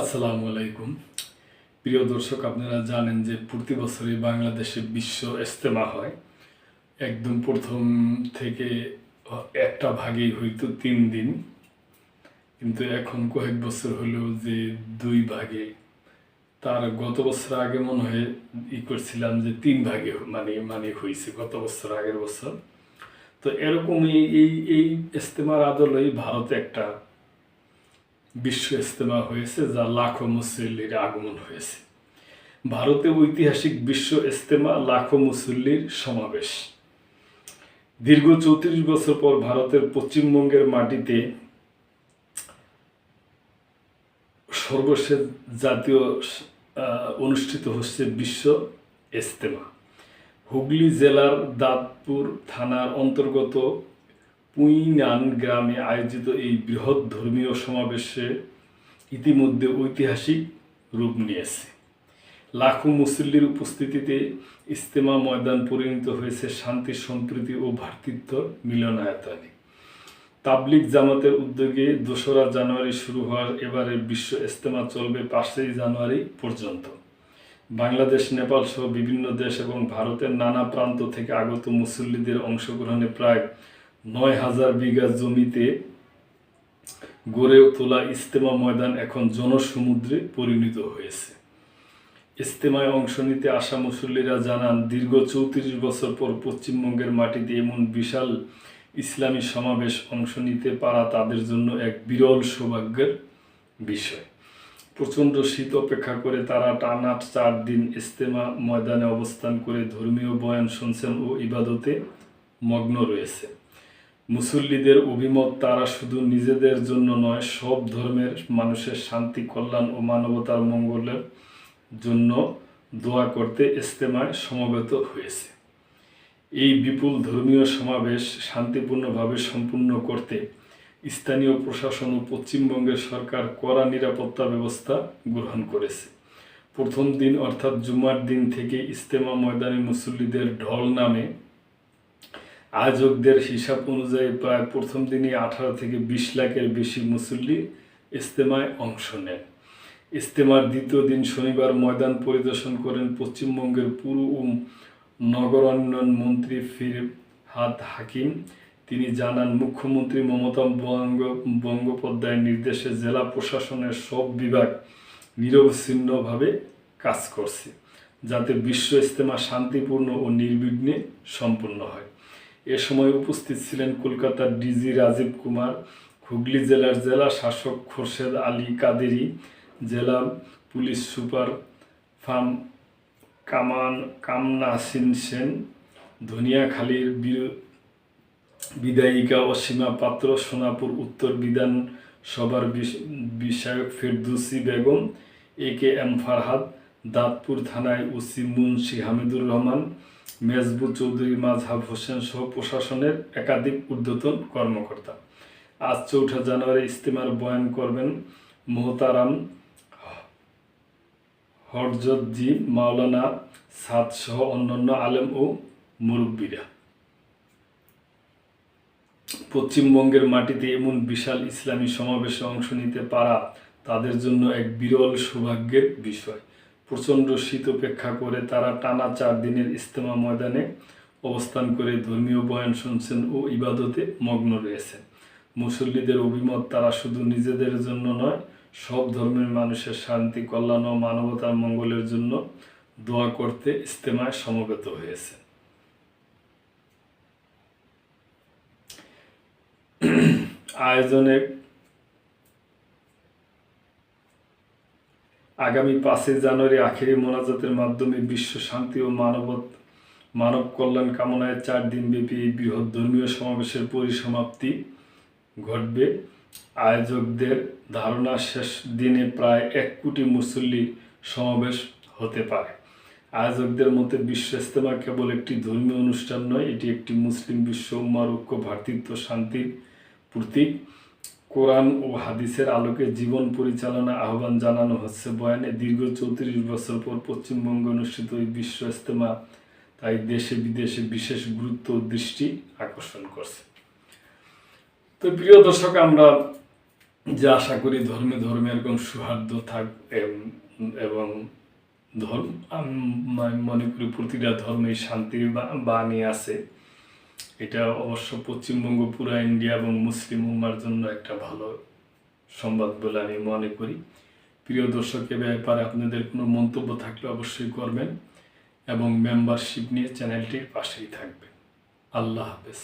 আসসালামু আলাইকুম। প্রিয় দর্শক, আপনারা জানেন যে প্রতি বছরই বাংলাদেশে বিশ্ব ইস্তেমা হয়। একদম প্রথম থেকে একটা ভাগেই হইতো তিন দিন। কিন্তু এখন কয়েক বছর হলেও যে দুই ভাগে, তার গত বছর আগে মনে হয় ই করছিলাম যে তিন ভাগে মানে মানে হয়েছে গত বছর, আগের বছর। তো এরকমই এই এই ইস্তেমার আদলেই ভারতে একটা বিশ্ব ইস্তেমা হয়েছে, যা লাখো মুসল্লির আগমন হয়েছে। ভারতে ঐতিহাসিক বিশ্ব ইস্তেমা লাখো মুসল্লির সমাবেশ। দীর্ঘ চৌত্রিশ বছর পর ভারতের পশ্চিমবঙ্গের মাটিতে সর্বশেষ জাতীয় অনুষ্ঠিত হচ্ছে বিশ্ব ইস্তেমা হুগলি জেলার দাঁতপুর থানার অন্তর্গত পুইনান গ্রামে আয়োজিত এই বৃহৎ ধর্মীয় সমাবেশে ইতিমধ্যে ঐতিহাসিক রূপ নিয়েছে লাখো মুসল্লির উপস্থিতিতে ইস্তেমা ময়দান পরিণত হয়েছে শান্তি, সম্প্রীতি ও ভ্রাতৃত্ব মিলনায়তনে। তাবলিক জামাতের উদ্যোগে দোসরা জানুয়ারি শুরু হওয়ার এবারের বিশ্ব ইস্তেমা চলবে পাঁচই জানুয়ারি পর্যন্ত। বাংলাদেশ, নেপাল সহ বিভিন্ন দেশ এবং ভারতের নানা প্রান্ত থেকে আগত মুসল্লিদের অংশগ্রহণে প্রায় নয় হাজার বিঘা জমিতে গড়ে তোলা ইস্তেমা ময়দান এখন জনসমুদ্রে পরিণত হয়েছে। ইস্তেমায় অংশ নিতে আসা মুসল্লিরা জানান, দীর্ঘ চৌত্রিশ বছর পর পশ্চিমবঙ্গের মাটিতে এমন বিশাল ইসলামী সমাবেশ অংশ নিতে পারা তাদের জন্য এক বিরল সৌভাগ্যের বিষয়। প্রচণ্ড শীত অপেক্ষা করে তারা টানা চার দিন ইস্তেমা ময়দানে অবস্থান করে ধর্মীয় বয়ান শুনছেন ও ইবাদতে মগ্ন রয়েছে। মুসল্লিদের অভিমত তারা শুধু নিজেদের জন্য নয়, সব ধর্মের মানুষের শান্তি, কল্যাণ ও মানবতার মঙ্গলের জন্য দোয়া করতে ইস্তেমায় সমবেত হয়েছে। এই বিপুল ধর্মীয় সমাবেশ শান্তিপূর্ণভাবে সম্পূর্ণ করতে স্থানীয় প্রশাসন ও পশ্চিমবঙ্গের সরকার কড়া নিরাপত্তা ব্যবস্থা গ্রহণ করেছে। প্রথম দিন অর্থাৎ জুমার দিন থেকে ইস্তেমা ময়দানে মুসল্লিদের ঢল নামে আয়োজকদের হিসাব অনুযায়ী প্রায় প্রথম দিনই আঠারো থেকে বিশ লাখের বেশি মুসল্লি ইস্তেমায় অংশ নেন। ইস্তেমার দ্বিতীয় দিন শনিবার ময়দান পরিদর্শন করেন পশ্চিমবঙ্গের পুর ও নগরান্নয়ন মন্ত্রী ফিরহাদ হাকিম। তিনি জানান, মুখ্যমন্ত্রী মমতা বঙ্গ, বঙ্গোপাধ্যায়ের নির্দেশে জেলা প্রশাসনের সব বিভাগ নিরবচ্ছিন্নভাবে কাজ করছে, যাতে বিশ্ব ইস্তেমা শান্তিপূর্ণ ও নির্বিঘ্নে সম্পন্ন হয়। এ সময় উপস্থিত ছিলেন কলকাতার ডিজি রাজীব কুমার, হুগলি জেলার জেলা শাসক খোরশেদ আলী কাদেরি, জেলা পুলিশ সুপার ফার্ম কামান কামনাসিন সেন, ধনিয়াখালীর বি- বিধায়িকা অসীমা পাত্র, সোনাপুর উত্তর বিধানসভার বিষয়ক Ferdousi Begum, A K M Farhad Dantpur থানায় ওসি মুন্সি হামিদুর রহমান মেজবু চৌধুরী মাজহাব হোসেন সহ প্রশাসনের একাধিক ঊর্ধ্বতন কর্মকর্তা। আজ চৌঠা জানুয়ারি ইস্তেমার বয়ান করবেন মোহতারাম হরজতজি, মাওলানা সাদ সহ অন্যান্য আলেম ও মুরব্বীরা। পশ্চিমবঙ্গের মাটিতে এমন বিশাল ইসলামী সমাবেশে অংশ নিতে পারা তাদের জন্য এক বিরল সৌভাগ্যের বিষয়। প্রচণ্ড শীত উপেক্ষা করে তারা টানা চার দিনের ইস্তেমা ময়দানে অবস্থান করে ধর্মীয় বয়ান শুনছেন ও ইবাদতে মগ্ন রয়েছেন মুসল্লিদের অভিমত, তারা শুধু নিজেদের জন্য নয়, সব ধর্মের মানুষের শান্তি, কল্যাণ ও মানবতার মঙ্গলের জন্য দোয়া করতে ইস্তেমায় সমবেত হয়েছে। আয়োজনে আগামী পাঁচই জানুয়ারি আখেরি মোনাজাতের মাধ্যমে বিশ্ব শান্তি ও মানবত, মানব কল্যাণ কামনায় চার দিনব্যাপী এই বৃহৎ ধর্মীয় সমাবেশের পরিসমাপ্তি ঘটবে। আয়োজকদের ধারণা শেষ দিনে প্রায় এক কোটি মুসল্লি সমাবেশ হতে পারে। আয়োজকদের মতে বিশ্ব ইস্তেমা কেবল একটি ধর্মীয় অনুষ্ঠান নয়, এটি একটি মুসলিম বিশ্ব উম্মার ঐক্য ভ্রাতৃত্ব শান্তির প্রতীক। কোরআন ও হাদিসের আলোকে জীবন পরিচালনা আহ্বান জানানো হচ্ছে বয়ানে দীর্ঘ চৌত্রিশ বছর পর পশ্চিমবঙ্গে অনুষ্ঠিত এই বিশ্ব ইস্তেমা তাই দেশে বিদেশে বিশেষ গুরুত্ব দৃষ্টি আকর্ষণ করছে। তো প্রিয় দর্শক, আমরা যে আশা করি ধর্মে ধর্মে এরকম সৌহার্দ্য থাক এবং ধর্ম মনে করি প্রতিটা ধর্মে শান্তির বাণী আছে। এটা অবশ্য পশ্চিমবঙ্গ পুরা ইন্ডিয়া এবং মুসলিম উম্মার জন্য একটা ভালো সংবাদ বলে আমি মনে করি। প্রিয় দর্শক, এ ব্যাপারে আপনাদের কোনো মন্তব্য থাকলে অবশ্যই করবেন এবং মেম্বারশিপ নিয়ে চ্যানেলটির পাশেই থাকবেন। আল্লাহ হাফেজ।